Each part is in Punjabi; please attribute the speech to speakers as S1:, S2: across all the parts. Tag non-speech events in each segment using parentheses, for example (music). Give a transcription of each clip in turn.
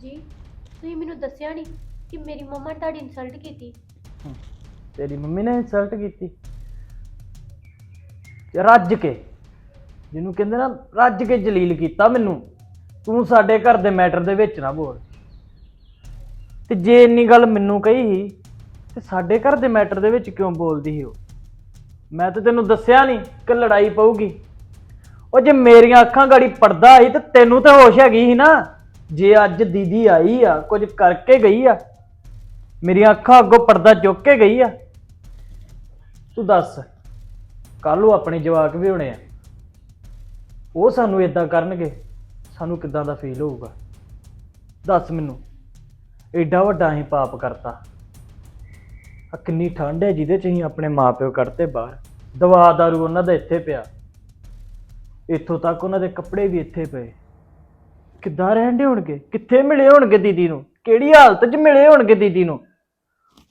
S1: ਜੀ, ਤੁਸੀਂ ਮੈਨੂੰ ਦੱਸਿਆ ਨਹੀਂ ਕਿ ਮੇਰੀ ਮੰਮਾ ਤੁਹਾਡੀ ਇਨਸਲਟ ਕੀਤੀ।
S2: ਤੇਰੀ ਮੰਮੀ ਨੇ ਇਨਸਲਟ ਕੀਤੀ। ਰੱਜ ਕੇ, ਜਿਹਨੂੰ ਕਹਿੰਦੇ ਨਾ, ਰੱਜ ਕੇ ਜਲੀਲ ਕੀਤਾ ਮੈਨੂੰ। ਤੂੰ ਸਾਡੇ ਘਰ ਦੇ ਮੈਟਰ ਦੇ ਵਿੱਚ ਨਾ ਬੋਲ। ਤੇ ਜੇ ਇੰਨੀ ਗੱਲ ਮੈਨੂੰ ਕਹੀ ਸੀ, ਤੇ ਸਾਡੇ ਘਰ ਦੇ ਮੈਟਰ ਦੇ ਵਿੱਚ ਕਿਉਂ ਬੋਲਦੀ ਸੀ ਉਹ? ਮੈਂ ਤਾਂ ਤੈਨੂੰ ਦੱਸਿਆ ਨਹੀਂ ਕਿ ਲੜਾਈ ਪਊਗੀ। ਉਹ ਜੇ ਮੇਰੀਆਂ ਅੱਖਾਂ ਗਾੜੀ ਪੜਦਾ ਸੀ, ਤੇ ਤੈਨੂੰ ਤਾਂ ਹੋਸ਼ ਹੈਗੀ ਸੀ ਨਾ। ਜੇ ਅੱਜ ਦੀਦੀ ਆਈ ਆ, ਕੁਝ ਕਰਕੇ ਗਈ ਆ? ਮੇਰੀਆਂ ਅੱਖਾਂ ਅੱਗੋਂ ਪਰਦਾ ਚੁੱਕ ਕੇ ਗਈ ਆ? ਤੂੰ ਦੱਸ ਕੱਲ ਨੂੰ ਆਪਣੇ ਜਵਾਕ ਵੀ ਹੋਣੇ ਆ। ਉਹ ਸਾਨੂੰ ਇਦਾਂ ਕਰਨਗੇ, ਸਾਨੂੰ ਕਿੱਦਾਂ ਦਾ ਫੀਲ ਹੋਊਗਾ? ਦੱਸ ਮੈਨੂੰ ਐਡਾ ਵੱਡਾ ਅਸੀਂ ਪਾਪ ਕਰਤਾ। ਆ ਕਿੰਨੀ ਠੰਡ ਹੈ ਜਿਹਦੇ ਚ ਅਸੀਂ ਆਪਣੇ ਮਾਪਿਓ ਕੱਢਤੇ ਬਾਹਰ। ਦਵਾ ਦਾਰੂ ਉਹਨਾਂ ਦਾ ਇੱਥੇ ਪਿਆ। ਇੱਥੋਂ ਤੱਕ ਉਹਨਾਂ ਦੇ ਕੱਪੜੇ ਵੀ ਇੱਥੇ ਪਏ। ਕਿੱਦਾਂ ਰਹਿੰਦੇ ਹੋਣਗੇ? ਕਿੱਥੇ ਮਿਲੇ ਹੋਣਗੇ ਦੀਦੀ ਨੂੰ? ਕਿਹੜੀ ਹਾਲਤ 'ਚ ਮਿਲੇ ਹੋਣਗੇ ਦੀਦੀ ਨੂੰ?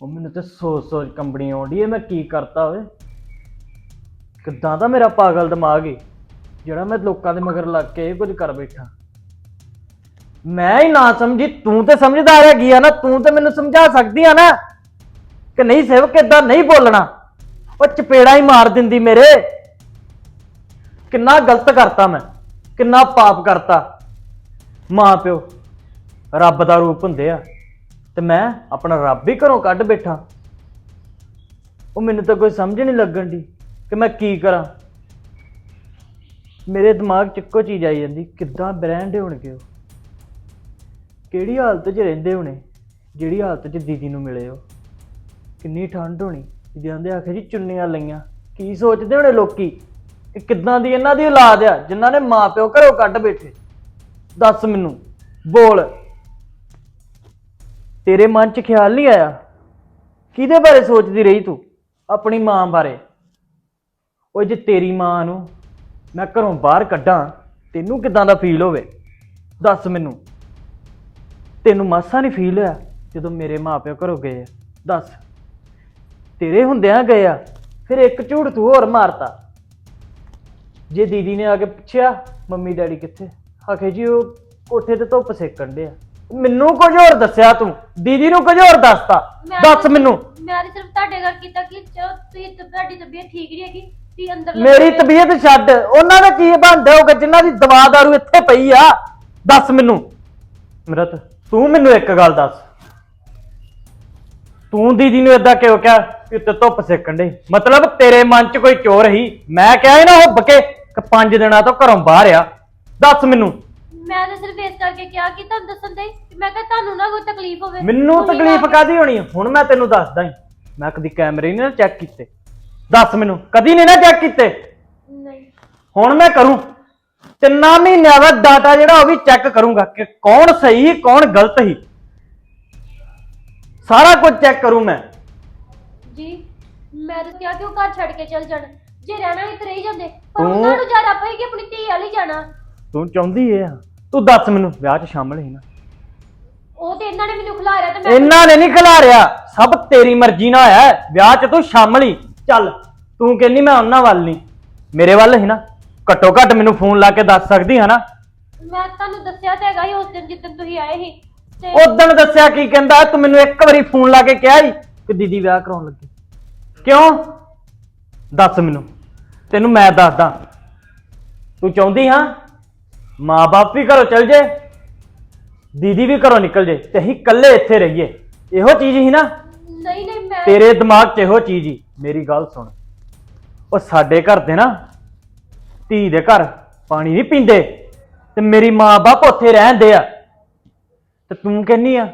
S2: ਉਹ ਮੈਨੂੰ ਤਾਂ ਸੋਚ ਸੋਚ ਕੰਬਣੀ ਆਉਂਦੀ ਏ ਮੈਂ ਕੀ ਕਰਤਾ ਓਏ? ਕਿੱਦਾਂ ਦਾ ਮੇਰਾ ਪਾਗਲ ਦਿਮਾਗ ਏ? ਜਿਹੜਾ ਮੈਂ ਲੋਕਾਂ ਦੇ ਮਗਰ ਲੱਗ ਕੇ ਇਹ ਕੁਝ ਕਰ ਬੈਠਾ। ਮੈਂ ਹੀ ਨਾ ਸਮਝੀ, ਤੂੰ ਤੇ ਸਮਝਦਾਰ ਹੈਗੀ ਆ ਨਾ, ਤੂੰ ਤੇ ਮੈਨੂੰ ਸਮਝਾ ਸਕਦੀ ਆ ਨਾ ਕਿ ਨਹੀਂ ਸੇਵਕ ਇਦਾਂ ਨਹੀਂ ਬੋਲਣਾ। ਉਹ ਚਪੇੜਾ ਹੀ ਮਾਰ ਦਿੰਦੀ ਮੇਰੇ। ਕਿੰਨਾ ਗਲਤ ਕਰਤਾ ਮੈਂ, ਕਿੰਨਾ ਪਾਪ ਕਰਤਾ। ਮਾਂ ਪਿਓ, ਰੱਬ ਦਾ ਰੂਪ ਹੁੰਦੇ ਆ ਤੇ ਮੈਂ ਆਪਣਾ ਰੱਬ ਹੀ ਘਰੋਂ ਕੱਢ ਬੈਠਾ। ਉਹ ਮੈਨੂੰ ਤਾਂ ਕੋਈ ਸਮਝ ਨਹੀਂ ਲੱਗਣ ਦੀ ਕਿ ਮੈਂ ਕੀ ਕਰਾਂ। ਮੇਰੇ ਦਿਮਾਗ 'ਚ ਇੱਕੋ ਚੀਜ਼ ਆਈ ਜਾਂਦੀ, ਕਿੱਦਾਂ ਬ੍ਰੈਂਡ ਹੋਣਗੇ ਉਹ? ਕਿਹੜੀ ਹਾਲਤ 'ਚ ਰਹਿੰਦੇ ਹੋਣੇ, ਜਿਹੜੀ ਹਾਲਤ 'ਚ ਦੀਦੀ ਨੂੰ ਮਿਲੇ ਉਹ? ਕਿੰਨੀ ਠੰਡ ਹੋਣੀ ਜਾਂਦੇ ਆਖੇ ਜੀ ਚੁੰਨੀਆਂ ਲਈਆਂ। ਕੀ ਸੋਚਦੇ ਹੋਣੇ ਲੋਕੀ ਕਿ ਕਿੱਦਾਂ ਦੀ ਇਹਨਾਂ ਦੀ ਔਲਾਦ ਆ, ਜਿਨ੍ਹਾਂ ਨੇ ਮਾਪਿਓ ਘਰੋਂ ਕੱਢ ਬੈਠੇ? ਦੱਸ ਮੈਨੂੰ, ਬੋਲ। ਤੇਰੇ ਮਨ 'ਚ ਖਿਆਲ ਨਹੀਂ ਆਇਆ? ਕਿਹਦੇ ਬਾਰੇ ਸੋਚਦੀ ਰਹੀ ਤੂੰ? ਆਪਣੀ ਮਾਂ ਬਾਰੇ। ਉਹ ਜੇ ਤੇਰੀ ਮਾਂ ਨੂੰ ਮੈਂ ਘਰੋਂ ਬਾਹਰ ਕੱਢਾਂ, ਤੈਨੂੰ ਕਿਦਾਂ ਦਾ ਫੀਲ ਹੋਵੇ? ਦੱਸ ਮੈਨੂੰ। ਤੈਨੂੰ ਮਾਸਾ ਨਹੀਂ ਫੀਲ ਹੋਇਆ ਜਦੋਂ ਮੇਰੇ ਮਾਪਿਓ ਘਰੋਂ ਗਏ ਆ? ਦੱਸ। ਤੇਰੇ ਹੁੰਦਿਆਂ ਗਏ ਆ, ਫਿਰ ਇੱਕ ਝੂਠ ਤੂੰ ਹੋਰ ਮਾਰਤਾ। ਜੇ ਦੀਦੀ ਨੇ ਆ ਕੇ ਪੁੱਛਿਆ ਮੰਮੀ ਡੈਡੀ ਕਿੱਥੇ? ਆਖੇ ਜੀ ਉਹ ਕੋਠੇ ਤੇ ਧੁੱਪ ਸੇਕਣ ਦੇ ਆ ਮੈਨੂੰ ਕੁਝ ਹੋਰ ਦੱਸਿਆ ਤੂੰ? ਦੀਦੀ ਨੂੰ ਕੁਝ ਹੋਰ ਦੱਸਤਾ?
S1: ਮੈਂ
S2: ਦੱਸ ਮੈਨੂੰ।
S1: ਮੈਂ ਤਾਂ ਸਿਰਫ ਤੁਹਾਡੇ ਗੱਲ ਕੀਤਾ ਕਿ ਚਲੋ ਤੁਸੀਂ ਤੁਹਾਡੀ ਤਬੀਅਤ ਠੀਕ ਨਹੀਂ ਹੈਗੀ ਤੁਸੀਂ ਅੰਦਰ
S2: ਮੇਰੀ। ਤਬੀਅਤ ਛੱਡ। ਉਹਨਾਂ ਦਾ ਕੀ ਬਣਦਾ ਹੋਗਾ ਜਿਨ੍ਹਾਂ ਦੀ ਦਵਾ ਦਾਰੂ ਇੱਥੇ ਪਈ ਆ? ਦੱਸ ਮੈਨੂੰ। ਮਿਰਤ ਤੂੰ ਮੈਨੂੰ ਇੱਕ ਗੱਲ ਦੱਸ। ਤੂੰ ਦੀਦੀ ਨੂੰ ਏਦਾਂ ਕਿਉਂ ਕਿਹਾ ਕਿ ਉੱਤੇ ਧੁੱਪ ਸੇਕਣ ਦੇ ਮਤਲਬ ਤੇਰੇ ਮਨ 'ਚ ਕੋਈ ਚੋਰ ਹੀ? ਮੈਂ ਕਿਹਾ ਸੀ ਨਾ ਉਹ ਬਕੇ ਕਿ ਪੰਜ ਦਿਨਾਂ ਤੋਂ ਘਰੋਂ ਬਾਹਰ ਆ। ਦੱਸ ਮੈਨੂੰ।
S1: ਮੈਂ ਤਾਂ ਸਿਰਫ ਇਸ ਕਰਕੇ ਕਿਹਾ ਕਿ ਤੁਹਾਨੂੰ ਦੱਸਣ ਦੇ ਕਿ ਮੈਂ ਕਿਹਾ ਤੁਹਾਨੂੰ ਨਾ ਕੋਈ ਤਕਲੀਫ ਹੋਵੇ।
S2: ਮੈਨੂੰ
S1: ਤੁਸੀਂ
S2: ਤਕਲੀਫ
S1: ਨਾ-
S2: ਕਾਦੀ ਹੋਣੀ? ਹੁਣ ਮੈਂ ਤੈਨੂੰ ਦੱਸਦਾ ਹੀ ਮੈਂ ਕਦੀ ਕੈਮਰੇ ਨਹੀਂ ਨਾ ਚੈੱਕ ਕੀਤੇ। ਦੱਸ ਮੈਨੂੰ ਕਦੀ ਨਹੀਂ ਨਾ ਚੈੱਕ ਕੀਤੇ।
S1: ਨਹੀਂ।
S2: ਹੁਣ ਮੈਂ ਕਰੂੰ। ਤਿੰਨਾਂ ਮਹੀਨਿਆਂ ਦਾ ਡਾਟਾ ਜਿਹੜਾ ਉਹ ਵੀ ਚੈੱਕ ਕਰੂੰਗਾ ਕਿ ਕੌਣ ਸਹੀ ਕੌਣ ਗਲਤ ਸੀ। ਸਾਰਾ ਕੁਝ ਚੈੱਕ ਕਰੂੰ ਮੈਂ।
S1: ਜੀ ਮੈਂ ਤਾਂ ਕਿਹਾ ਕਿ ਉਹ ਘਰ ਛੱਡ ਕੇ ਚੱਲ ਜਾਣ। ਜੇ ਰਹਿਣਾ ਤੇ ਰਹੀ ਜਾਂਦੇ ਪਰ ਉਹਨਾਂ ਨੂੰ ਜ਼ਿਆਦਾ ਪਏਗੀ ਆਪਣੀ ਧੀ ਵਾਲੀ ਜਾਣਾ।
S2: ਤੂੰ ਚਾਹੁੰਦੀ ਏ ਆ? ਤੂੰ ਦੱਸ ਮੈਨੂੰ ਵਿਆਹ 'ਚ ਸ਼ਾਮਲ ਹੀ ਨਾ।
S1: ਉਹ ਤੇ ਇਹਨਾਂ ਨੇ ਮੈਨੂੰ ਖਿਲਾਰਿਆ ਤੇ ਮੈਂ
S2: ਇਹਨਾਂ ਨੇ ਨਹੀਂ ਖਿਲਾਰਿਆ ਸਭ ਤੇਰੀ ਮਰਜ਼ੀ ਨਾਲ ਹੋਇਆ ਹੈ। ਵਿਆਹ 'ਚ ਤੂੰ ਸ਼ਾਮਲ ਹੀ ਚੱਲ ਤੂੰ ਕਹਿੰਦੀ ਮੈਂ ਉਹਨਾਂ ਵੱਲ ਨਹੀਂ ਮੇਰੇ ਵੱਲ ਹੀ ਨਾ। ਘੱਟੋ ਘੱਟ ਮੈਨੂੰ ਫੋਨ ਲਾ ਕੇ ਦੱਸ ਸਕਦੀ ਹੈ ਨਾ
S1: ਮੈਂ ਤੁਹਾਨੂੰ ਦੱਸਿਆ ਤਾਂ ਹੈਗਾ ਹੀ ਉਸ ਦਿਨ ਜਿੱਦਣ ਤੁਸੀਂ ਆਏ ਸੀ। ਤੇ
S2: ਉਦੋਂ ਦੱਸਿਆ ਕੀ ਕਹਿੰਦਾ? ਤੂੰ ਮੈਨੂੰ ਇੱਕ ਵਾਰੀ ਫੋਨ ਲਾ ਕੇ ਕਿਹਾ ਹੀ ਕਿ ਦੀਦੀ ਵਿਆਹ ਕਰਾਉਣ ਲੱਗੀ। ਕਿਉਂ? ਦੱਸ ਮੈਨੂੰ। ਤੈਨੂੰ ਮੈਂ ਦੱਸਦਾ। ਤੂੰ ਚਾਹੁੰਦੀ ਹਾਂ ਮਾਂ-ਬਾਪ ਵੀ ਘਰੋਂ ਚਲ ਜੇ ਦੀਦੀ ਵੀ ਘਰੋਂ ਨਿਕਲ ਜੇ ਤੇ ਅਸੀਂ ਇਕੱਲੇ ਇੱਥੇ ਰਹੀਏ। ਇਹੋ ਚੀਜ਼ ਹੀ ਨਾ?
S1: ਨਹੀਂ ਨਹੀਂ ਮੈਂ
S2: ਤੇਰੇ ਦਿਮਾਗ 'ਚ ਇਹੋ ਚੀਜ਼ ਹੀ। ਮੇਰੀ ਗੱਲ ਸੁਣ। ਉਹ ਸਾਡੇ ਘਰ ਦੇ ਨਾ ਧੀ ਦੇ ਘਰ ਪਾਣੀ ਨਹੀਂ ਪੀਂਦੇ ਤੇ ਮੇਰੀ ਮਾਂ-ਬਾਪ ਉੱਥੇ ਰਹਿੰਦੇ ਆ। ਤੇ ਤੂੰ ਕਹਿੰਨੀ ਆ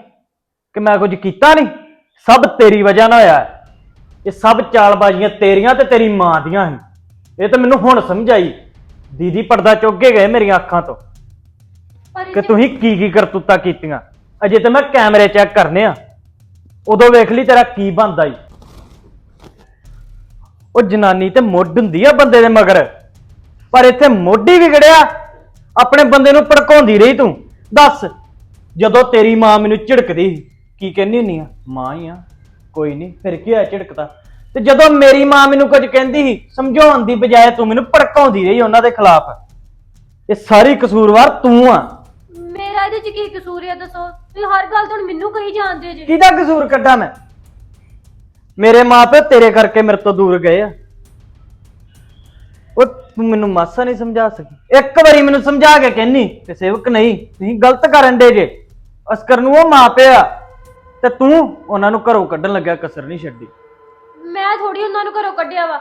S2: ਕਿ ਮੈਂ ਕੁਝ ਕੀਤਾ ਨਹੀਂ? ਸਭ ਤੇਰੀ ਵਜ੍ਹਾ ਨਾਲ ਹੋਇਆ। ਹੈ। ਇਹ ਸਭ ਚਾਲਬਾਜ਼ੀਆਂ ਤੇਰੀਆਂ ਤੇ ਤੇਰੀ ਮਾਂ ਦੀਆਂ ਹਨ ਇਹ ਤਾਂ ਮੈਨੂੰ ਹੁਣ ਸਮਝ ਆਈ। ਦੀਦੀ ਪਰਦਾ ਚੁੱਕ ਕੇ ਗਏ ਮੇਰੀਆਂ ਅੱਖਾਂ ਤੋਂ
S1: ਪਰ
S2: ਕਿ ਤੁਸੀਂ ਕੀ ਕੀ ਕਰਤੂਤਾਂ ਕੀਤੀਆਂ? ਅਜੇ ਤੇ ਮੈਂ ਕੈਮਰੇ ਚੈੱਕ ਕਰਨੇ ਆ। ਉਦੋਂ ਵੇਖ ਲਈ ਤੇਰਾ ਕੀ ਬਣਦਾ ਈ। ਉਹ ਜਨਾਨੀ ਤੇ ਮੁੱਢ ਹੁੰਦੀ ਆ ਬੰਦੇ ਦੇ ਮਗਰ। ਪਰ ਇੱਥੇ ਮੋਢੀ ਵਿਗੜਿਆ ਆਪਣੇ ਬੰਦੇ ਨੂੰ ਭੜਕਾਉਂਦੀ ਰਹੀ ਤੂੰ। ਦੱਸ ਜਦੋਂ ਤੇਰੀ ਮਾਂ ਮੈਨੂੰ ਝਿੜਕਦੀ ਸੀ, ਕੀ ਕਹਿੰਦੀ ਹੁੰਨੀ ਆ? ਮਾਂ ਹੀ ਆ ਕੋਈ ਨਹੀਂ ਫਿਰ ਕੀ ਹੋਇਆ ਝਿੜਕਦਾ? ਤੇ ਜਦੋਂ ਮੇਰੀ ਮਾਂ ਮੈਨੂੰ ਕੁਝ ਕਹਿੰਦੀ ਸੀ ਸਮਝਾਉਣ ਦੀ ਬਜਾਏ ਤੂੰ ਮੈਨੂੰ ਭੜਕਾਉਂਦੀ ਰਹੀ ਉਹਨਾਂ ਦੇ ਖਿਲਾਫ। ਇਹ ਸਾਰੀ ਕਸੂਰਵਾਰ ਤੂੰ ਆ।
S1: ਮੇਰਾ ਇਹਦੇ ਚ ਕੀ ਕਸੂਰ ਹੈ ਦੱਸੋ? ਤੁਸੀਂ ਹਰ ਗੱਲ ਤੋਂ ਮੈਨੂੰ ਕਹੀ ਜਾਂਦੇ ਜੇ।
S2: ਕਿਹਦਾ ਕਸੂਰ ਕੱਢਾਂ ਮੈਂ? ਮੇਰੇ ਮਾਪੇ ਤੇਰੇ ਕਰਕੇ ਮੇਰੇ ਤੋਂ ਦੂਰ ਗਏ ਆ। ਉਹ ਤੂੰ ਮੈਨੂੰ ਮਾਸਾ ਨਹੀਂ ਸਮਝਾ ਸਕੀ। ਇੱਕ ਵਾਰੀ ਮੈਨੂੰ ਸਮਝਾ ਕੇ ਕਹਿਨੀ ਤੇ ਸੇਵਕ ਨਹੀਂ ਤੁਸੀਂ ਗਲਤ ਕਰਨ ਦੇ ਜੇ। ਅਸਕਰ ਨੂੰ ਉਹ ਮਾਪੇ ਆ। ਤੇ ਤੂੰ ਉਹਨਾਂ ਨੂੰ ਘਰੋਂ ਕੱਢਣ ਲੱਗਿਆ ਕਸਰ ਨਹੀਂ ਛੱਡੀ।
S1: ਮੈਂ ਥੋੜੀ ਉਹਨਾਂ ਨੂੰ ਘਰੋਂ ਕੱਢਿਆ ਵਾ।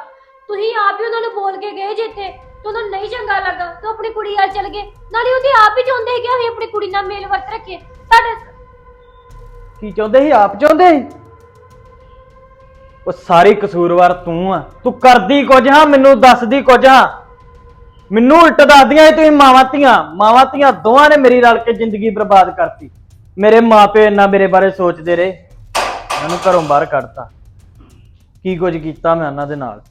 S1: ਤੁਸੀਂ ਆਪ ਹੀ ਉਹਨਾਂ ਨੂੰ ਬੋਲ ਕੇ ਗਏ ਜੇ ਤੇ ਉਹਨਾਂ ਨੂੰ ਨਹੀਂ ਚੰਗਾ ਲੱਗਾ, ਤਾਂ ਆਪਣੀ ਕੁੜੀ ਨਾਲ ਚਲ ਗਏ। ਨਾਲੇ ਉਹਦੇ ਆਪ ਹੀ ਚਾਹੁੰਦੇ ਸੀ ਕਿ ਅਸੀਂ ਆਪਣੀ ਕੁੜੀ ਨਾਲ ਮੇਲ ਵਰਤ ਰੱਖੀਏ। ਤੁਹਾਡੇ
S2: ਕੀ ਚਾਹੁੰਦੇ ਸੀ? ਆਪ ਚਾਹੁੰਦੇ ਸੀ? ਉਹ ਸਾਰੀ ਕਸੂਰਵਾਰ ਤੂੰ ਆ। ਤੂੰ ਕਰਦੀ ਕੁਝ ਹਾਂ, ਮੈਨੂੰ ਦੱਸਦੀ ਕੁਝ ਹਾਂ। ਮੈਨੂੰ ਉਲਟ ਦੱਸਦੀਆਂ ਸੀ, ਤੁਸੀਂ ਮਾਵਾਂ ਧੀਆਂ। ਮਾਵਾਂ ਧੀਆਂ ਦੋਵਾਂ ਨੇ ਮੇਰੀ ਰਲ ਕੇ ਜ਼ਿੰਦਗੀ ਬਰਬਾਦ ਕਰਤੀ। ਮੇਰੇ ਮਾਪੇ ਇੰਨਾ ਮੇਰੇ ਬਾਰੇ ਸੋਚਦੇ ਰਹੇ। ਮੈਨੂੰ ਘਰੋਂ ਬਾਹਰ ਕੱਢਤਾ। ਕੀ ਕੁਝ ਕੀਤਾ ਮੈਂ ਉਹਨਾਂ ਦੇ ਨਾਲ?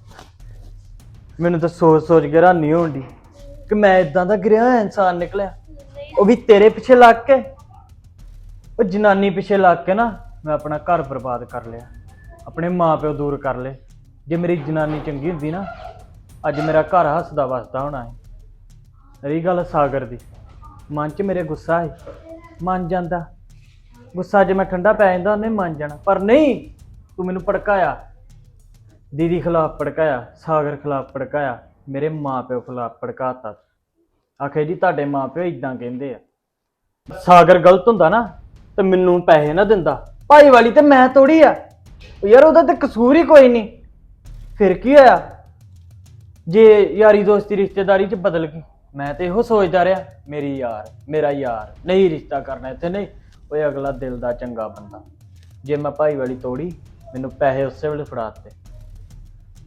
S2: ਮੈਨੂੰ ਤਾਂ ਸੋਚ ਸੋਚ ਕੇ ਹੈਰਾਨੀ ਹੋਣ ਦੀ ਕਿ ਮੈਂ ਇਦਾਂ ਦਾ ਗਿਰਿਆ ਹੋਇਆ ਇਨਸਾਨ ਨਿਕਲਿਆ। ਉਹ ਵੀ ਤੇਰੇ ਪਿੱਛੇ ਲੱਗ ਕੇ। ਉਹ ਜਨਾਨੀ ਪਿੱਛੇ ਲੱਗ ਕੇ ਨਾ ਮੈਂ ਆਪਣਾ ਘਰ ਬਰਬਾਦ ਕਰ ਲਿਆ। ਆਪਣੇ ਮਾਪਿਓ ਦੂਰ ਕਰ ਲਏ। ਜੇ ਮੇਰੀ ਜਨਾਨੀ ਚੰਗੀ ਹੁੰਦੀ ਨਾ, ਅੱਜ ਮੇਰਾ ਘਰ ਹੱਸਦਾ ਵਸਦਾ ਹੋਣਾ ਹੈ। ਰਹੀ ਗੱਲ ਸਾਗਰ ਦੀ। ਮਨ 'ਚ ਮੇਰੇ ਗੁੱਸਾ ਹੈ। ਮੰਨ ਜਾਂਦਾ। ਗੁੱਸਾ ਜੇ ਮੈਂ ਠੰਡਾ ਪੈ ਜਾਂਦਾ, ਉਹਨੇ ਮੰਨ ਜਾਣਾ। ਪਰ ਨਹੀਂ, ਤੂੰ ਮੈਨੂੰ ਭੜਕਾਇਆ। ਦੀਦੀ ਖਿਲਾਫ ਭੜਕਾਇਆ, ਸਾਗਰ ਖਿਲਾਫ ਭੜਕਾਇਆ, ਮੇਰੇ ਮਾਪਿਓ ਖਿਲਾਫ ਭੜਕਾਤਾ। ਆਖੇ ਜੀ, ਤੁਹਾਡੇ ਮਾਪਿਓ ਇਦਾਂ ਕਹਿੰਦੇ ਆ। ਸਾਗਰ ਗਲਤ ਹੁੰਦਾ ਨਾ, ਤੇ ਮੈਨੂੰ ਪੈਸੇ ਨਾ ਦਿੰਦਾ। ਭਾਈ ਵਾਲੀ ਤੇ ਮੈਂ ਤੋੜੀ ਆ। ਯਾਰ, ਉਹਦਾ ਤੇ ਕਸੂਰ ਹੀ ਕੋਈ ਨਹੀਂ। ਫਿਰ ਕੀ ਹੋਇਆ? ਜੇ ਯਾਰੀ ਦੋਸਤੀ ਰਿਸ਼ਤੇਦਾਰੀ ਚ ਬਦਲ ਗਈ, ਮੈਂ ਤੇ ਇਹੋ ਸੋਚਦਾ ਰਿਹਾ, ਮੇਰੀ ਯਾਰ, ਮੇਰਾ ਯਾਰ, ਨਹੀਂ ਰਿਸ਼ਤਾ ਕਰਨਾ ਇੱਥੇ ਨਹੀਂ, ਓਏ ਅਗਲਾ ਦਿਲ ਦਾ ਚੰਗਾ ਬੰਦਾ। ਜੇ ਮੈਂ ਭਾਈ ਵਾਲੀ ਤੋੜੀ, ਮੈਨੂੰ ਪੈਸੇ ਉਸੇ ਵੇਲੇ ਫੜਾ ਦਿੱਤੇ।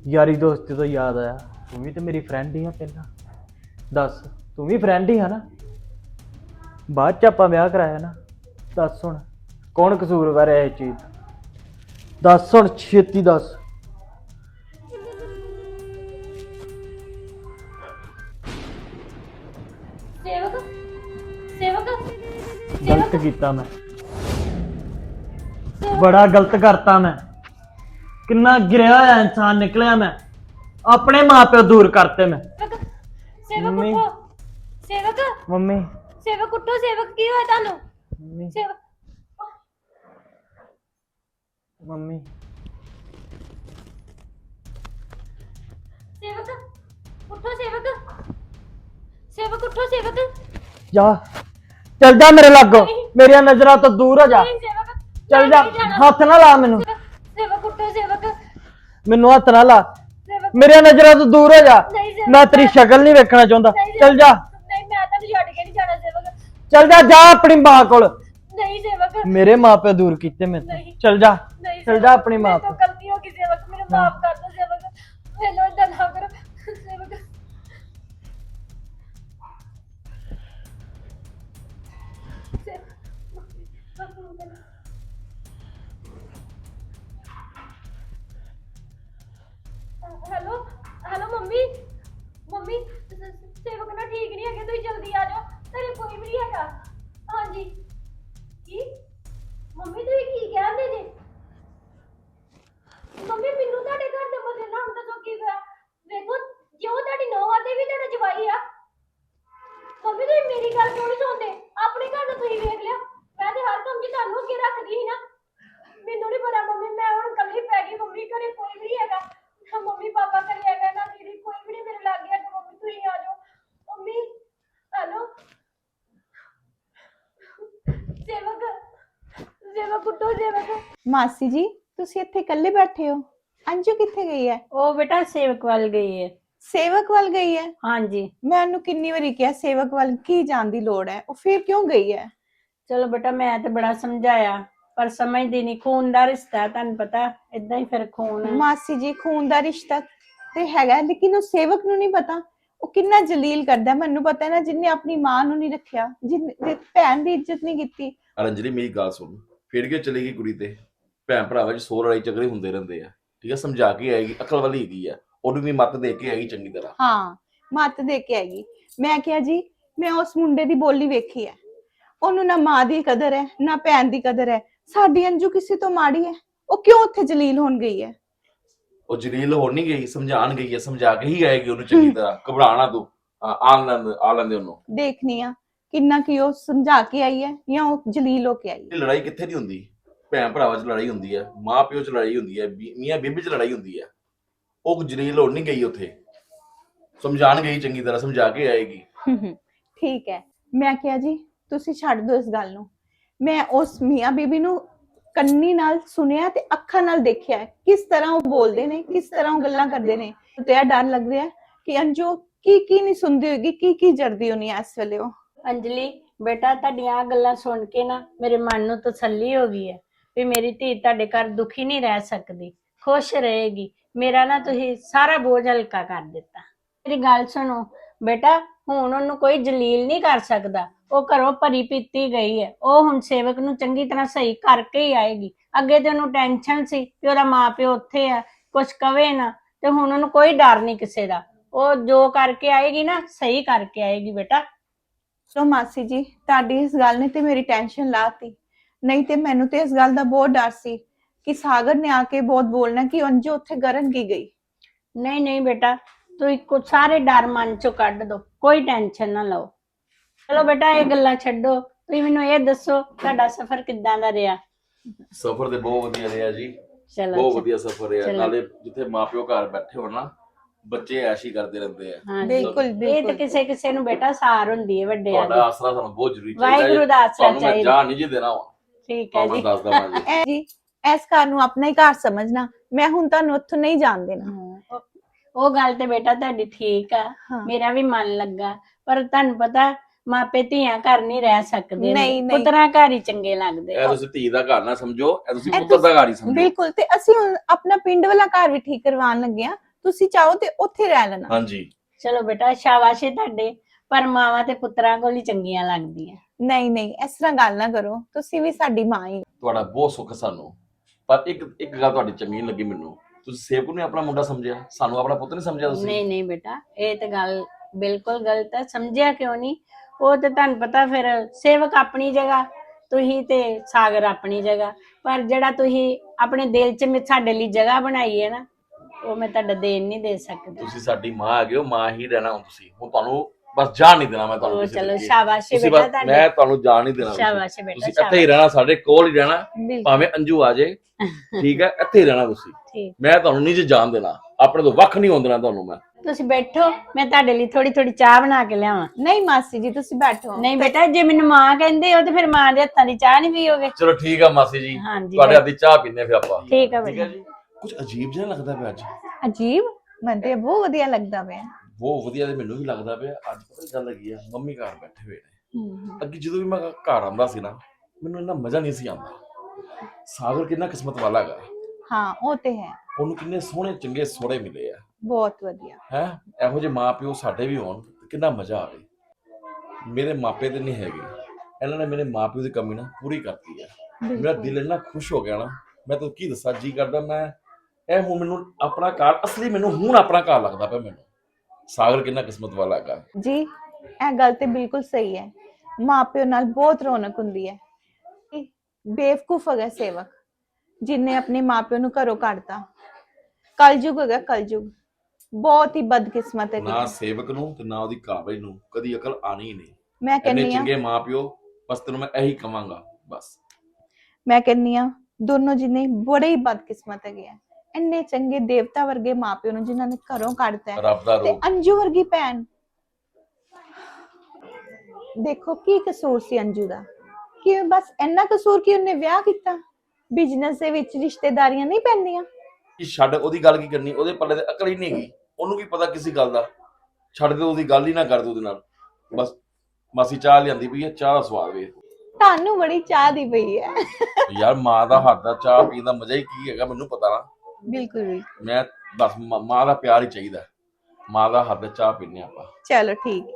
S2: ਯਾਰੀ ਦੋਸਤੀ ਤੋਂ ਯਾਦ ਆਇਆ ਤੂੰ ਵੀ ਤੇ ਮੇਰੀ ਫਰੈਂਡ ਹੀ ਆ ਪਹਿਲਾਂ। ਦੱਸ ਤੂੰ ਵੀ ਫਰੈਂਡ ਹੀ ਆ ਨਾ? ਬਾਅਦ ਚ ਆਪਾਂ ਵਿਆਹ ਕਰਾਇਆ ਨਾ। ਦੱਸ ਹੁਣ ਕੌਣ ਕਸੂਰਵਾਰ ਹੈ ਇਹ ਚੀਜ਼ ਦਾ? ਦੱਸ ਹੁਣ ਛੇਤੀ ਦੱਸ।
S1: ਸੇਵਕ ਸੇਵਕ
S2: ਗਲਤ ਕੀਤਾ ਮੈਂ। ਬੜਾ ਗਲਤ ਕਰਤਾ ਮੈਂ। ਕਿੰਨਾ ਗਿਰਿਆ ਹੋਇਆ ਇਨਸਾਨ ਨਿਕਲਿਆ ਮੈਂ। ਆਪਣੇ ਮਾਪਿਓ ਦੂਰ ਕਰਤੇ ਮੈਂ।
S1: ਸੇਵਕ ਸੇਵਕ
S2: ਮੰਮੀ।
S1: ਉੱਠੋ। ਸੇਵਕ
S2: ਮੰਮੀ।
S1: ਸੇਵਕ ਉੱਠੋ ਸੇਵਕ ਕੀ ਹੋਇਆ ਤੁਹਾਨੂੰ?
S2: ਮੰਮੀ।
S1: ਸੇਵਕ।
S2: ਮੰਮੀ।
S1: ਸੇਵਕ ਉੱਠੋ ਸੇਵਕ। ਸੇਵਕ ਉੱਠੋ ਸੇਵਕ।
S2: ਜਾ। ਚੱਲ ਜਾ ਮੇਰੇ ਲਾਗੋ। ਮੇਰੀਆਂ ਨਜ਼ਰਾਂ ਤੋਂ ਦੂਰ ਹੋ ਜਾ।
S1: ਨਹੀਂ ਸੇਵਕ।
S2: ਚੱਲ ਜਾ।
S1: ਨਹੀਂ ਜਾਣਾ।
S2: ਹੱਥ ਨਾ ਲਾ ਮੈਨੂੰ।
S1: ਸੇਵਕ
S2: ਮੈਨੂੰ ਹੱਥ ਨਾ ਲਾ। ਮੇਰੀਆਂ ਨਜ਼ਰਾਂ ਤੋਂ ਦੂਰ ਹੋ ਜਾ।
S1: ਨਹੀਂ ਸੇਵਕ
S2: ਮੈਂ ਤੇਰੀ ਸ਼ਕਲ ਨਹੀਂ ਵੇਖਣਾ ਚਾਹੁੰਦਾ।
S1: ਨਹੀਂ
S2: ਚੱਲ ਜਾ।
S1: ਨਹੀਂ ਮੈਂ ਤੁਹਾਨੂੰ ਛੱਡ ਕੇ ਨਹੀਂ ਜਾਣਾ ਸੇਵਕ।
S2: ਚੱਲ ਜਾ ਜਾ ਆਪਣੀ ਮਾਂ ਕੋਲ।
S1: ਨਹੀਂ ਸੇਵਕ।
S2: ਮੇਰੇ ਮਾਪੇ ਦੂਰ ਕੀਤੇ ਮੇਰੇ ਤੋਂ।
S1: ਨਹੀਂ।
S2: ਚੱਲ ਜਾ।
S1: ਨਹੀਂ
S2: ਚੱਲ
S1: ਸੇਵਕ,
S2: ਜਾ ਆਪਣੀ ਮਾਂ
S1: ਮੇਰੇ ਤੋਂ
S2: ਕੋਲ
S1: ਗਲਤੀ ਹੋ ਗਈ ਸੇਵਕ ਮੈਨੂੰ ਮਾਫ ਕਰ ਸੇਵਕ ਉੱਠੋ ਸੇਵਕ
S3: ਮਾਸੀ ਜੀ ਤੁਸੀਂ ਇੱਥੇ ਇਕੱਲੇ ਬੈਠੇ ਹੋ। ਅੰਜੂ ਕਿੱਥੇ ਗਈ ਹੈ?
S4: ਉਹ ਬੇਟਾ ਸੇਵਕ ਵੱਲ ਗਈ ਹੈ।
S3: ਸੇਵਕ ਵੱਲ ਗਈ ਹੈ?
S4: ਹਾਂਜੀ।
S3: ਮੈਂ ਉਹਨੂੰ ਕਿੰਨੀ ਵਾਰੀ ਕਿਹਾ ਸੇਵਕ ਵੱਲ ਕੀ ਜਾਣ ਦੀ ਲੋੜ ਹੈ? ਉਹ ਫਿਰ ਕਿਉਂ ਗਈ ਹੈ?
S4: ਚਲੋ ਬੇਟਾ ਮੈਂ ਤੇ ਬੜਾ ਸਮਝਾਇਆ ਪਰ ਸਮਝਦੀ ਨਹੀਂ ਖੂਨ ਦਾ ਰਿਸ਼ਤਾ ਹੈ, ਤੁਹਾਨੂੰ ਪਤਾ ਇਦਾਂ ਹੀ ਫਿਰ ਖੂਨ। ਹੈ।
S3: ਮਾਸੀ ਜੀ ਖੂਨ ਦਾ ਰਿਸ਼ਤਾ ਤੇ ਹੈਗਾ ਲੇਕਿਨ ਉਹ ਸੇਵਕ ਨੂੰ ਨਹੀਂ ਪਤਾ। ਉਹ ਕਿੰਨਾ ਜਲੀਲ ਕਰਦਾ ਹੈ। ਮੈਨੂੰ ਪਤਾ ਹੈ ਨਾ ਜਿੰਨੇ ਆਪਣੀ ਮਾਂ ਨੂੰ ਨਹੀਂ ਰੱਖਿਆ ਜਿੰਨੇ ਭੈਣ ਦੀ ਇੱਜ਼ਤ ਨਹੀਂ ਕੀਤੀ।
S5: ਅਰੰਜਲੀ ਮੇਰੀ ਗੱਲ ਸੁਣ। ਫਿਰ ਕੇ ਚਲੀ ਗਈ ਕੁੜੀ ਤੇ? ਭੈਣ ਭਰਾਵਾਂ ਚ ਸੋਰ ਲੜਾਈ ਝਗੜੇ ਹੁੰਦੇ ਰਹਿੰਦੇ ਆ। ਠੀਕ ਹੈ ਸਮਝਾ ਕੇ ਆਏਗੀ ਅਕਲ ਵਾਲੀ ਹੈਗੀ ਆ। ਉਹਨੂੰ ਵੀ ਮੱਤ ਦੇ ਕੇ ਆਏਗੀ ਚੰਗੀ ਤਰ੍ਹਾਂ।
S3: ਹਾਂ ਮੱਤ ਦੇ ਕੇ ਆਏਗੀ। ਮੈਂ ਕਿਹਾ ਜੀ ਮੈਂ ਉਸ ਮੁੰਡੇ ਦੀ ਬੋਲੀ ਵੇਖੀ ਹੈ ਉਹਨੂੰ ਨਾ ਮਾਂ ਦੀ ਕਦਰ ਹੈ ਨਾ ਭੈਣ ਦੀ ਕਦਰ ਹੈ। ਸਾਡੀ ਅੰਜੂ ਕਿਸੇ ਤੋਂ ਮਾੜੀ ਹੈ? ਉਹ ਕਿਉਂ ਉੱਥੇ ਜਲੀਲ ਹੋਣ ਗਈ ਹੈ?
S5: ਉਹ ਜਲੀਲ ਹੋਣ ਨਹੀਂ ਗਈ ਸਮਝਾਣ ਗਈ ਹੈ ਸਮਝਾ ਕੇ ਹੀ ਆਏਗੀ ਉਹਨੂੰ ਚੰਗੀ ਤਰ੍ਹਾਂ। ਘਬਰਾਣਾ ਤੂੰ। ਆ- ਆਣ ਲੈਂਦੇ ਆ ਲੈਂਦੇ ਉਹਨੂੰ।
S3: ਦੇਖਨੀ ਆ ਕਿੰਨਾ ਕੀ ਉਹ ਸਮਝਾ ਕੇ ਆਈ ਹੈ ਜਾਂ ਉਹ ਜਲੀਲ ਹੋ ਕੇ ਆਈ ਹੈ?
S5: ਇਹ ਲੜਾਈ ਕਿੱਥੇ ਨਹੀਂ ਹੁੰਦੀ? ਭੈਣ ਭਰਾਵਾਂ 'ਚ ਲੜਾਈ ਹੁੰਦੀ ਹੈ ਮਾਂ ਪਿਓ 'ਚ ਲੜਾਈ ਹੁੰਦੀ ਹੈ ਬੀ- ਮੀਆਂ ਬੀਬੀ 'ਚ ਲੜਾਈ ਹੁੰਦੀ ਹੈ। ਉਹ ਜਲੀਲ ਹੋਣ ਨਹੀਂ ਗਈ ਉੱਥੇ। ਸਮਝਾਣ ਗਈ ਚੰਗੀ ਤਰ੍ਹਾਂ ਸਮਝਾ ਕੇ ਆਏਗੀ।
S3: ਠੀਕ ਹੈ। ਮੈਂ ਕਿਹਾ ਜੀ ਤੁਸੀਂ ਛੱਡ ਦਿਓ ਇਸ ਗੱਲ ਨੂੰ। ਮੈਂ ਉਸ ਮੀਆਂ ਬੀਬੀ ਨੂੰ ਕੰਨੀ ਨਾਲ ਸੁਣਿਆ ਤੇ ਅੱਖਾਂ ਨਾਲ ਦੇਖਿਆ ਹੈ। ਕਿਸ ਤਰ੍ਹਾਂ ਉਹ ਬੋਲਦੇ ਨੇ ਕਿਸ ਤਰ੍ਹਾਂ ਉਹ ਗੱਲਾਂ ਕਰਦੇ ਨੇ। ਤੇ ਇਹ ਡਰ ਲੱਗ ਰਿਹਾ ਹੈ ਕਿ ਅੰਜੂ ਕੀ ਕੀ ਨਹੀਂ ਸੁਣਦੀ ਹੋਏਗੀ ਕੀ ਕੀ ਜਰਦੀ ਹੋਣੀ ਹੈ ਇਸ ਵੇਲੇ ਉਹ?
S4: ਅੰਜਲੀ, ਬੇਟਾ, ਤੁਹਾਡੀਆਂ ਆਹ ਗੱਲਾਂ ਸੁਣ ਕੇ ਨਾ ਮੇਰੇ ਮਨ ਨੂੰ ਤਸੱਲੀ ਹੋ ਗਈ ਹੈ ਵੀ ਮੇਰੀ ਧੀ ਤੁਹਾਡੇ ਘਰ ਦੁਖੀ ਨਹੀਂ ਰਹਿ ਸਕਦੀ, ਖੁਸ਼ ਰਹੇਗੀ। ਮੇਰਾ ਨਾ ਤੁਸੀਂ ਸਾਰਾ ਬੋਝ ਹਲਕਾ ਕਰ ਦਿੱਤਾ। ਮੇਰੀ ਗੱਲ ਸੁਣੋ, ਬੇਟਾ, ਹੁਣ ਉਹਨੂੰ ਕੋਈ ਜਲੀਲ ਨਹੀਂ ਕਰ ਸਕਦਾ। ਉਹ ਘਰੋਂ ਭਰੀ ਪੀਤੀ ਗਈ ਹੈ। ਉਹ ਹੁਣ ਸੇਵਕ ਨੂੰ ਚੰਗੀ ਤਰ੍ਹਾਂ ਸਹੀ ਕਰਕੇ ਹੀ ਆਏਗੀ। ਅੱਗੇ ਤੇ ਉਹਨੂੰ ਟੈਨਸ਼ਨ ਸੀ ਕਿ ਉਹਦਾ ਮਾਪਿਓ ਉੱਥੇ ਆ ਕੁਝ ਕਵੇ ਨਾ, ਤੇ ਹੁਣ ਉਹਨੂੰ ਕੋਈ ਡਰ ਨਹੀਂ ਕਿਸੇ ਦਾ। ਉਹ ਜੋ ਕਰਕੇ ਆਏਗੀ ਨਾ, ਸਹੀ ਕਰਕੇ ਆਏਗੀ ਬੇਟਾ।
S3: ਚਲੋ ਮਾਸੀ ਜੀ ਤੁਹਾਡੀ ਇਸ ਗੱਲ ਨੇ ਤੇ ਮੇਰੀ ਟੈਨਸ਼ਨ ਲਾਤੀ। ਨਹੀਂ ਤੇ ਮੈਨੂੰ ਤੇ ਇਸ ਗੱਲ ਦਾ ਬਹੁਤ ਡਰ ਸੀ ਕਿ ਸਾਗਰ ਨੇ ਆ ਕੇ ਬਹੁਤ ਬੋਲਣਾ ਕਿ ਅੰਜੂ ਉੱਥੇ ਗਰਨ ਕੀ ਗਈ।
S4: ਨਹੀਂ ਨਹੀਂ ਬੇਟਾ ਤੁਸੀਂ ਕੁ ਸਾਰੇ ਡਰ ਮਨ ਚੋਂ ਕੱਢ ਦੋ ਕੋਈ ਟੈਨਸ਼ਨ ਨਾ ਲਓ। ਚਲੋ ਬੇਟਾ ਇਹ ਗੱਲਾਂ ਛੱਡੋ ਤੁਸੀਂ ਮੈਨੂੰ ਇਹ ਦੱਸੋ ਤੁਹਾਡਾ ਸਫ਼ਰ ਕਿੱਦਾਂ ਦਾ ਰਿਹਾ?
S5: ਸਫ਼ਰ ਤੇ ਬਹੁਤ ਵਧੀਆ ਰਿਹਾ ਜੀ।
S4: ਚਲੋ
S5: ਬਹੁਤ। ਵਧੀਆ ਸਫ਼ਰ ਰਿਹਾ।
S4: ਚਲੋ।
S5: ਨਾਲੇ ਜਿੱਥੇ ਮਾਪਿਓ ਘਰ ਬੈਠੇ ਹੋਣ ਨਾ ਬੱਚੇ ਐਸ਼ੀ ਕਰਦੇ ਰਹਿੰਦੇ ਆ।
S4: ਹਾਂਜੀ।
S3: ਬਿਲਕੁਲ
S4: ਇਹ ਤਾਂ
S3: ਬਿਲਕੁਲ।
S4: ਕਿਸੇ ਕਿਸੇ ਨੂੰ ਬੇਟਾ ਸਾਰ ਹੁੰਦੀ ਹੈ ਵੱਡਿਆਂ
S5: ਤੁਹਾਡਾ
S4: ਦੀ
S5: ਆਸਰਾ ਸਾਨੂੰ ਬਹੁਤ ਜ਼ਰੂਰੀ ਚਾਹੀਦਾ
S4: ਵਾਹਿਗੁਰੂ
S5: ਹੈ
S4: ਦਾ ਆਸਰਾ
S5: ਤੁਹਾਨੂੰ ਮੈਂ
S4: ਚਾਹੀਦਾ।
S5: ਜਾਣ ਨਹੀਂ ਜੀ ਦੇਣਾ। ਵਾ
S4: ਠੀਕ ਹੈ ਜੀ।
S5: ਦੱਸ ਦਵਾਂ ਜੀ। (laughs)
S3: ਐ ਜੀ ਇਸ ਘਰ ਨੂੰ ਆਪਣਾ ਹੀ ਘਰ ਸਮਝਣਾ। ਮੈਂ ਹੁਣ ਤੁਹਾਨੂੰ ਉੱਥੋਂ ਨਹੀਂ ਜਾਣ ਦੇਣਾ।
S4: ਹਾਂ, ਉਹ- ਉਹ ਗੱਲ ਤੇ ਬੇਟਾ ਤੁਹਾਡੀ ਠੀਕ ਆ।
S3: ਹਾਂ।
S4: ਮੇਰਾ ਵੀ ਮਨ ਲੱਗਾ। ਪਰ ਤੁਹਾਨੂੰ ਪਤਾ ਮਾਪੇ ਧੀਆਂ ਘਰ ਨਹੀਂ ਰਹਿ ਸਕਦੇ ਨੇ।
S3: ਨਹੀਂ, ਨਹੀਂ।
S4: ਪੁੱਤਰਾਂ ਘਰ ਹੀ ਚੰਗੇ ਲੱਗਦੇ।
S5: ਇਹ ਤੁਸੀਂ ਧੀ ਦਾ ਘਰ ਨਾ ਸਮਝੋ ਇਹ ਤੁਸੀਂ
S3: ਇਹ
S5: ਪੁੱਤਰ ਦਾ ਘਰ ਹੀ ਸਮਝੋ।
S3: ਬਿਲਕੁਲ ਤੇ ਅਸੀਂ ਹੁਣ ਆਪਣਾ ਪਿੰਡ ਵਾਲਾ ਘਰ ਵੀ ਠੀਕ ਕਰਵਾਉਣ ਲੱਗੇ ਆ ਤੁਸੀਂ ਚਾਹੋ ਤੇ ਉੱਥੇ ਰਹਿ ਲੈਣਾ।
S5: ਹਾਂਜੀ।
S4: ਚਲੋ ਬੇਟਾ ਸ਼ਾਬਾਸ਼ ਏ ਤੁਹਾਡੇ। ਪਰ ਮਾਵਾਂ ਤੇ ਪੁੱਤਰਾਂ ਕੋਲ ਹੀ ਚੰਗੀਆਂ ਲੱਗਦੀਆਂ।
S3: ਨਹੀਂ ਨਹੀਂ ਇਸ ਤਰ੍ਹਾਂ ਗੱਲ ਨਾ ਕਰੋ। ਤੁਸੀਂ ਵੀ ਸਾਡੀ ਮਾਂ ਹੀ।
S5: ਤੁਹਾਡਾ ਬਹੁਤ ਸੁੱਖ ਸਾਨੂੰ। ਪਰ ਇੱਕ ਇੱਕ ਗੱਲ ਤੁਹਾਡੀ ਚੰਗੀ ਨਹੀਂ ਲੱਗੀ ਮੈਨੂੰ। ਤੁਸੀਂ ਸੇਵਕ ਨੂੰ ਹੀ ਆਪਣਾ ਮੁੰਡਾ ਸਮਝਿਆ। ਸਾਨੂੰ ਆਪਣਾ ਪੁੱਤ ਨਹੀਂ ਸਮਝਿਆ ਤੁਸੀਂ।
S4: ਨਹੀਂ ਨਹੀਂ ਬੇਟਾ ਇਹ ਤੇ ਗੱਲ ਬਿਲਕੁਲ ਗਲਤ ਹੈ। ਸਮਝਿਆ ਕਿਉਂ ਨਹੀਂ ਉਹ ਤੇ ਤੁਹਾਨੂੰ ਪਤਾ ਫਿਰ ਸੇਵਕ ਆਪਣੀ ਜਗ੍ਹਾ ਤੁਸੀਂ ਤੇ ਸਾਗਰ ਆਪਣੀ ਜਗ੍ਹਾ। ਪਰ ਜਿਹੜਾ ਤੁਸੀਂ ਆਪਣੇ ਦਿਲ 'ਚ ਮੇ- ਸਾਡੇ ਲਈ ਜਗ੍ਹਾ ਬਣਾਈ ਹੈ ਨਾ ਉਹ ਮੈਂ ਤੁਹਾਡਾ ਦੇਣ ਨਹੀਂ ਦੇ ਸਕਦੀ।
S5: ਤੁਸੀਂ ਸਾਡੀ ਮਾਂ ਹੈਗੇ ਹੋ ਮਾਂ ਹੀ ਰਹਿਣਾ ਹੁਣ ਤੁਸੀਂ। ਹੁਣ ਤੁਹਾਨੂੰ ਬਸ ਜਾਣ ਨਹੀਂ ਦੇਣਾ ਮੈਂ ਤੁਹਾਨੂੰ
S4: ਉਹ
S5: ਕਿਸੇ
S4: ਚਲੋ। ਸ਼ਾਬਾਸ਼ ਏ
S5: ਤੁਸੀਂ
S4: ਬੇਟਾ
S5: ਬਸ
S4: ਤੁਹਾਡੇ।
S5: ਮੈਂ ਤੁਹਾਨੂੰ ਜਾਣ ਨਹੀਂ ਦੇਣਾ ਤੁਸੀਂ।
S4: ਸ਼ਾਬਾਸ਼ ਏ ਬੇਟਾ
S5: ਤੁਸੀਂ ਇੱਥੇ ਹੀ ਰਹਿਣਾ ਸਾਡੇ ਕੋਲ ਹੀ ਰਹਿਣਾ
S3: ਬਿਲਕੁਲ।
S5: ਭਾਵੇਂ ਅੰਜੂ ਆ ਜਾਏ। ਠੀਕ ਹੈ ਇੱਥੇ ਹੀ ਰਹਿਣਾ ਤੁਸੀਂ।
S4: ਠੀਕ।
S5: ਮੈਂ ਤੁਹਾਨੂੰ ਨਹੀਂ ਜੇ ਜਾਣ ਦੇਣਾ। ਆਪਣੇ ਤੋਂ ਵੱਖ ਨਹੀਂ ਹੋਣ ਦੇਣਾ ਤੁਹਾਨੂੰ ਮੈਂ।
S4: ਤੁਸੀਂ ਬੈਠੋ ਮੈਂ ਤੁਹਾਡੇ ਲਈ ਥੋੜੀ ਥੋੜੀ ਚਾਹ ਬਣਾ ਕੇ ਲਿਆਵਾਂ।
S3: ਨਹੀਂ ਮਾਸੀ ਜੀ ਤੁਸੀਂ ਬੈਠੋ।
S4: ਨਹੀਂ ਬੇਟਾ ਜੇ ਮੈਨੂੰ ਮਾਂ ਕਹਿੰਦੇ ਹੋ ਤੇ ਫਿਰ ਮਾਂ ਦੇ ਹੱਥਾਂ ਦੀ ਚਾਹ ਨਹੀਂ ਪੀਓਗੇ।
S5: ਚਲੋ ਠੀਕ ਆ ਮਾਸੀ ਜੀ।
S4: ਹਾਂਜੀ
S5: ਤੁਹਾਡੇ ਹੱਥ ਦੀ ਚਾਹ ਪੀਨੇ ਫਿਰ ਆਪਾਂ।
S4: ਠੀਕ ਆ ਬੇਟਾ।
S5: ਜੀ। ਕੁਝ ਅਜੀਬ ਜਿਹਾ ਲੱਗਦਾ ਪਿਆ ਅੱਜ।
S3: ਅਜੀਬ? ਮੈਨੂੰ ਤੇ ਬਹੁਤ ਵਧੀਆ ਲੱਗਦਾ ਪਿਆ।
S5: ਬਹੁਤ ਵਧੀਆ ਤੇ ਮੈਨੂੰ ਵੀ ਲੱਗਦਾ ਪਿਆ। ਅੱਜ ਪਤਾ ਕੀ ਗੱਲ ਹੈਗੀ ਆ ਮੰਮੀ ਘਰ ਬੈਠੇ ਹੋਏ ਨੇ।
S3: ਹਮ,
S5: ਅੱਗੇ ਜਦੋਂ ਵੀ ਮੈਂ ਘਰ ਆਉਂਦਾ ਸੀ ਨਾ ਮੈਨੂੰ ਇੰਨਾ ਮਜ਼ਾ ਨਹੀਂ ਸੀ ਆਉਂਦਾ। ਸਾਗਰ ਕਿੰਨਾ ਕਿਸਮਤ ਵਾਲਾ ਹੈਗਾ।
S3: ਹਾਂ ਉਹ ਤੇ ਹੈ।
S5: ਉਹਨੂੰ ਕਿੰਨੇ ਸੋਹਣੇ ਚੰਗੇ ਸੋਹਣੇ ਮਿਲੇ ਆ।
S3: ਬਹੁਤ ਵਧੀਆ।
S5: ਹੈ? ਇਹੋ ਜਿਹੇ ਮਾਪਿਓ ਸਾਡੇ ਵੀ ਹੋਣ ਤੇ ਕਿੰਨਾ ਮਜ਼ਾ ਆਵੇ। ਮੇਰੇ ਮਾਪੇ ਤੇ ਨਹੀਂ ਹੈਗੇ। ਇਹਨਾਂ ਨੇ ਮੇਰੇ ਮਾਪਿਓ ਦੀ ਕਮੀ ਨਾ ਪੂਰੀ ਕਰਤੀ ਆ। ਮੇਰਾ ਦਿਲ ਇੰਨਾ ਖੁਸ਼ ਹੋ ਗਿਆ ਨਾ ਮੈਂ ਤਾਂ ਕੀ ਦੱਸਾਂ ਜੀ ਕਰਦਾ ਮੈਂ ਇਹ ਹੁਣ ਮੈਨੂੰ ਆਪਣਾ ਘਰ ਅਸਲੀ ਮੈਨੂੰ ਹੁਣ ਆਪਣਾ ਘਰ ਲੱਗਦਾ ਪਿਆ ਮੈਨੂੰ। ਸਾਗਰ ਕਿੰਨਾ ਕਿਸਮਤ ਵਾਲਾ ਹੈਗਾ।
S3: ਜੀ ਇਹ ਗੱਲ ਤੇ ਬਿਲਕੁਲ ਸਹੀ ਹੈ। ਮਾਪਿਓ ਨਾਲ ਬਹੁਤ ਰੌਣਕ ਹੁੰਦੀ ਹੈ। ਬੇਵਕੂਫ ਹੈਗਾ ਸੇਵਕ ਜਿਨੇ ਆਪਣੇ ਮਾਪਿਓ ਨੂੰ ਘਰੋਂ ਕੱਢਤਾ। ਕਲਯੁਗ ਹੈਗਾ ਕਲਯੁਗ। ਬਹੁਤ ਹੀ ਬਦਕਿਸਮਤ ਹੈ
S5: ਨਾ ਸੇਵਕ ਨੂੰ ਤੇ ਨਾ ਉਹਦੀ ਕਾਬਜ ਨੂੰ ਕਦੀ ਅਕਲ ਆਣੀ ਨਹੀਂ।
S3: ਮੈਂ ਕਹਿੰਨੀ ਆ
S5: ਚੰਗੇ ਮਾਪਿਓ ਬਸ ਤੈਨੂੰ ਮੈਂ ਇਹੀ ਕਵਾਂਗਾ ਬਸ।
S3: ਮੈਂ ਕਹਿੰਨੀ ਆ ਦੋਨੋਂ ਜਿਨੇ ਬੜੇ ਹੀ ਬਦਕਿਸਮਤ ਹੈਗੇ ਆ। ਇੰਨੇ ਚੰਗੇ ਦੇਵਤਾ ਵਰਗੇ ਮਾਪਿਓ ਨੂੰ ਜਿਨ੍ਹਾਂ ਨੇ ਘਰੋਂ ਕੱਢਤਾ ਹੈ।
S5: ਰੱਬ ਦਾ
S3: ਤੇ
S5: ਰੂਪ।
S3: ਅੰਜੂ ਵਰਗੀ ਭੈਣ। ਦੇਖੋ ਕੀ ਕਸੂਰ ਸੀ ਅੰਜੂ ਦਾ? ਕਿ ਬਸ ਇੰਨਾ ਕਸੂਰ ਕਿ ਉਹਨੇ ਵਿਆਹ ਕੀਤਾ? ਬਿਜ਼ਨਸ ਦੇ ਵਿੱਚ ਰਿਸ਼ਤੇਦਾਰੀਆਂ ਨਹੀਂ ਪੈਂਦੀਆਂ।
S5: ਕਿ ਛੱਡ ਉਹਦੀ ਗੱਲ ਕੀ ਕਰਨੀ? ਉਹਦੇ ਪੱਲੇ ਤੇ ਅਕਲ ਹੀ ਨਹੀਂ ਗਈ ਉਹਨੂੰ ਕੀ ਪਤਾ ਕਿਸੇ ਗੱਲ ਦਾ? ਛੱਡ ਦੇ ਉਹਦੀ ਗੱਲ ਹੀ ਨਾ ਕਰ ਦੇ ਉਹਦੇ ਨਾਲ। ਬਸ ਮਾਸੀ ਚਾਹ ਲਿਆਂਦੀ ਪਈ ਹੈ ਚਾਹ ਦਾ ਸਵਾਦ ਵੇ
S3: ਤੁਹਾਨੂੰ ਬੜੀ ਚਾਹ ਦੀ ਪਈ ਹੈ।
S5: ਯਾਰ ਮਾਂ ਦਾ ਹੱਥ ਦਾ ਚਾਹ ਪੀਣ ਦਾ ਮਜ਼ਾ ਹੀ ਕੀ ਹੈਗਾ ਮੈਨੂੰ ਪਤਾ ਨਾ।
S3: ਬਿਲਕੁਲ।
S5: ਮੈਂ ਬਸ ਮ- ਦਾ ਪਿਆਰ ਹੀ ਚਾਹੀਦਾ। ਮਾਂ ਦਾ ਹੱਥ ਚਾਹ ਪੀਨੇ ਆਪਾਂ।
S3: ਚਲੋ ਠੀਕ।